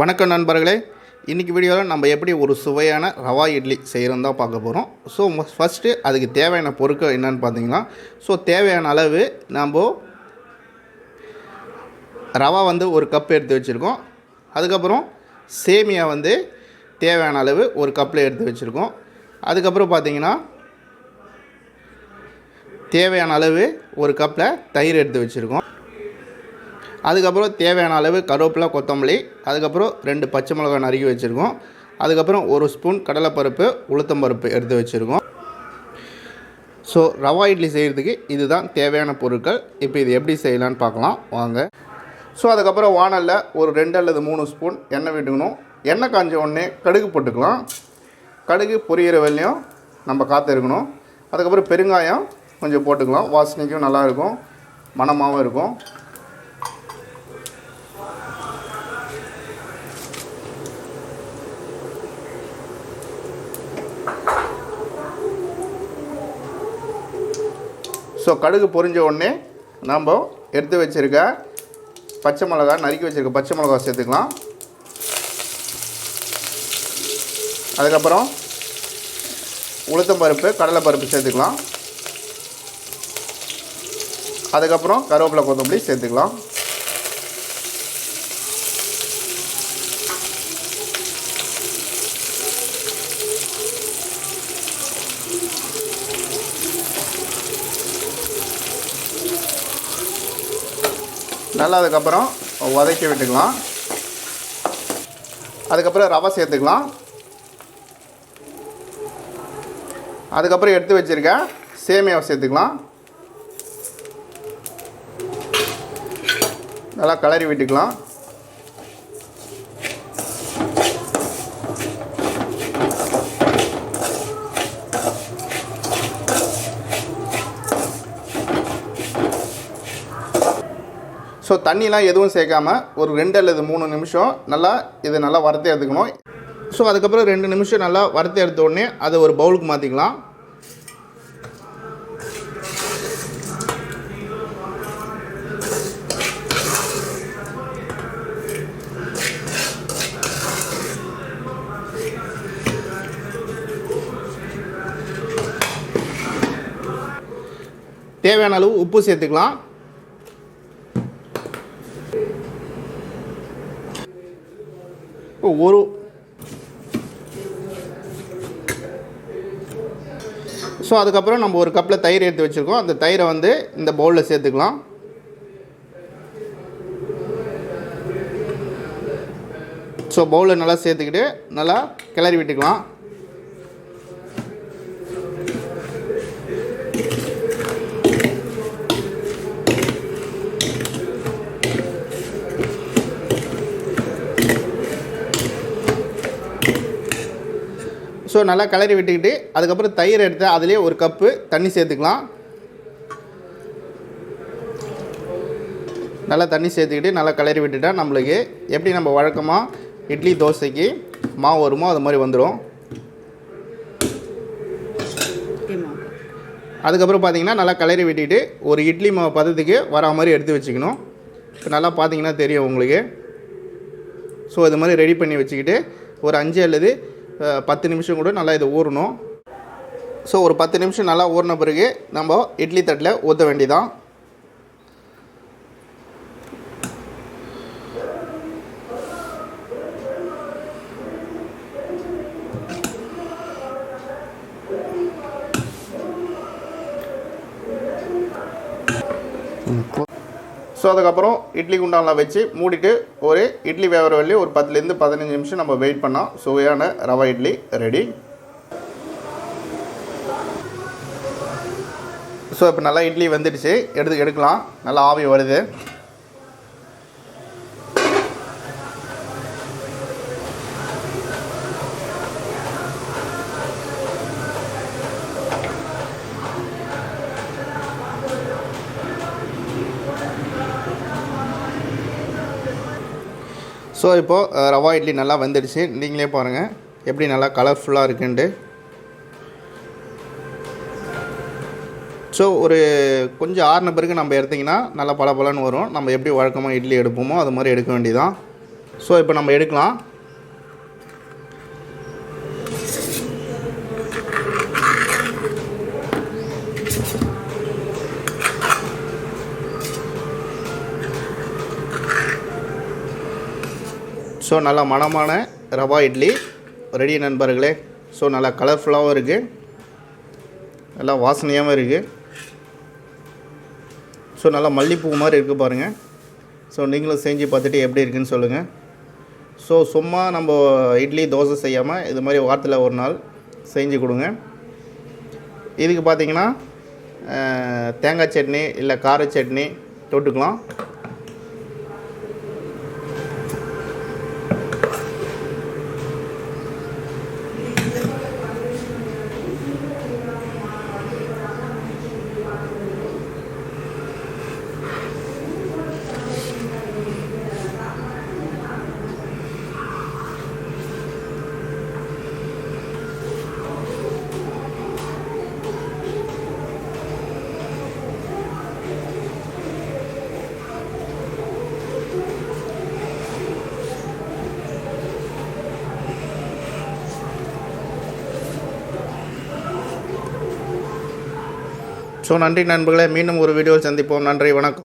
வணக்கம் நண்பர்களே. இன்றைக்கி வீடியோவில் நம்ம எப்படி ஒரு சுவையான ரவா இட்லி செய்கிறோம் தான் பார்க்க போகிறோம் ஸோ ஃபஸ்ட்டு அதுக்கு தேவையான பொருட்கள் என்னென்னு பார்த்தீங்கன்னா ஸோ தேவையான அளவு நம்ம ரவா வந்து ஒரு கப் எடுத்து வச்சுருக்கோம். அதுக்கப்புறம் சேமியா வந்து தேவையான அளவு ஒரு கப்பில் எடுத்து வச்சுருக்கோம். அதுக்கப்புறம் பார்த்தீங்கன்னா தேவையான அளவு ஒரு கப்பில் தயிர் எடுத்து வச்சுருக்கோம். அதுக்கப்புறம் தேவையான அளவு கருவேப்பிலை கொத்தமல்லி அதுக்கப்புறம் ரெண்டு பச்சை மிளகாய் நறுக்கி வச்சுருக்கோம். அதுக்கப்புறம் ஒரு ஸ்பூன் கடலைப்பருப்பு உளுத்தம்பருப்பு எடுத்து வச்சுருக்கோம். ஸோ ரவா இட்லி செய்கிறதுக்கு இதுதான் தேவையான பொருட்கள். இப்போ இது எப்படி செய்யலான்னு பார்க்கலாம். வாங்க. ஸோ அதுக்கப்புறம் வானலில் ஒரு ரெண்டு அல்லது மூணு ஸ்பூன் எண்ணெய் விட்டுக்கணும். எண்ணெய் காஞ்ச உடனே கடுகு போட்டுக்கலாம். கடுகு பொரியிற வெள்ளையும் நம்ம காற்று இருக்கணும். அதுக்கப்புறம் பெருங்காயம் கொஞ்சம் போட்டுக்கலாம். வாசனைக்கும் நல்லாயிருக்கும் மணமாகவும் இருக்கும். ஸோ கடுகு பொரிஞ்ச உடனே நம்ம எடுத்து வச்சுருக்க பச்சை மிளகா நறுக்கி வச்சுருக்க பச்சை மிளகா சேர்த்துக்கலாம். அதுக்கப்புறம் உளுத்தம் பருப்பு கடலைப்பருப்பு சேர்த்துக்கலாம். அதுக்கப்புறம் கருவேப்பிலை கொத்தமல்லி சேர்த்துக்கலாம். நல்லா அதுக்கப்புறம் உதைக்க விட்டுக்கலாம். அதுக்கப்புறம் ரவை சேர்த்துக்கலாம். அதுக்கப்புறம் எடுத்து வச்சுருக்க சேமியாவை சேர்த்துக்கலாம். நல்லா கலரி விட்டுக்கலாம். ஸோ தண்ணிலாம் எதுவும் சேர்க்காமல் ஒரு ரெண்டு அல்லது மூணு நிமிஷம் நல்லா இதை நல்லா வறுத்து எடுத்துக்கணும். ஸோ அதுக்கப்புறம் ரெண்டு நிமிஷம் நல்லா வறுத்து எடுத்த உடனே அதை ஒரு பவுலுக்கு மாற்றிக்கலாம் தேவையான அளவு உப்பு சேர்த்துக்கலாம். ஒரு ஸோ அதுக்கப்புறம் நம்ம ஒரு கப்பில் தயிர் எடுத்து வச்சுருக்கோம். அந்த தயிரை வந்து இந்த பவுலில் சேர்த்துக்கலாம். ஸோ பவுலில் நல்லா சேர்த்துக்கிட்டு நல்லா கிளறி விட்டுக்கலாம். ஸோ நல்லா கிளறி விட்டுக்கிட்டு அதுக்கப்புறம் தயிர் எடுத்து அதிலே ஒரு கப்பு தண்ணி சேர்த்துக்கலாம். நல்லா தண்ணி சேர்த்துக்கிட்டு நல்லா கிளறி விட்டுட்டா நம்மளுக்கு எப்படி நம்ம வழக்கமாக இட்லி தோசைக்கு மாவு வருமோ அது மாதிரி வந்துடும் அதுக்கப்புறம் பார்த்தீங்கன்னா நல்லா கிளறி விட்டுக்கிட்டு ஒரு இட்லி மாவு பதத்துக்கு வரா மாதிரி எடுத்து வச்சுக்கணும். இப்போ நல்லா பார்த்தீங்கன்னா தெரியும் உங்களுக்கு. ஸோ இது மாதிரி ரெடி பண்ணி வச்சுக்கிட்டு ஒரு அஞ்சு அல்லது பத்து நிமிஷம் கூட நல்லா இதை ஊறணும். ஸோ ஒரு பத்து நிமிஷம் நல்லா ஊறின பிறகு நம்ம இட்லி தட்டில் ஊற்ற வேண்டியதான் ஸோ அதுக்கப்புறம் இட்லி குண்டானில் வச்சு மூடிட்டு ஒரு இட்லி வேவர வரையும் ஒரு பத்துலேருந்து பதினஞ்சு நிமிஷம் நம்ம வெயிட் பண்ணால் சுவையான ரவா இட்லி ரெடி ஸோ இப்போ நல்லா இட்லி வந்துடுச்சு. எடுத்து எடுக்கலாம். நல்லா ஆவி வருது. ஸோ இப்போது ரவா இட்லி நல்லா வந்துடுச்சு. நீங்களே பாருங்கள் எப்படி நல்லா கலர்ஃபுல்லாக இருக்குன்ட்டு. ஸோ ஒரு கொஞ்சம் ஆறுன பிறகு நம்ம எடுத்திங்கன்னா நல்லா பல வரும். நம்ம எப்படி வழக்கமாக இட்லி எடுப்போமோ அது மாதிரி எடுக்க வேண்டியதான் ஸோ இப்போ நம்ம எடுக்கலாம். ஸோ நல்லா மணமான ரவா இட்லி. ரெடி நண்பர்களே. ஸோ நல்லா கலர்ஃபுல்லாகவும் இருக்குது நல்லா வாசனையாகவும் இருக்குது ஸோ நல்லா மல்லிப்பூ மாதிரி இருக்குது பாருங்கள் ஸோ நீங்களும் செஞ்சு பார்த்துட்டு எப்படி இருக்குன்னு சொல்லுங்கள் ஸோ சும்மா நம்ம இட்லி தோசை செய்யாமல் இது மாதிரி வாரத்தில் ஒரு நாள் செஞ்சு கொடுங்க. இதுக்கு பார்த்தீங்கன்னா தேங்காய் சட்னி இல்லை கார சட்னி தொட்டுக்கலாம். ஸோ நன்றி நண்பர்களே. மீண்டும் ஒரு வீடியோவில் சந்திப்போம். நன்றி வணக்கம்.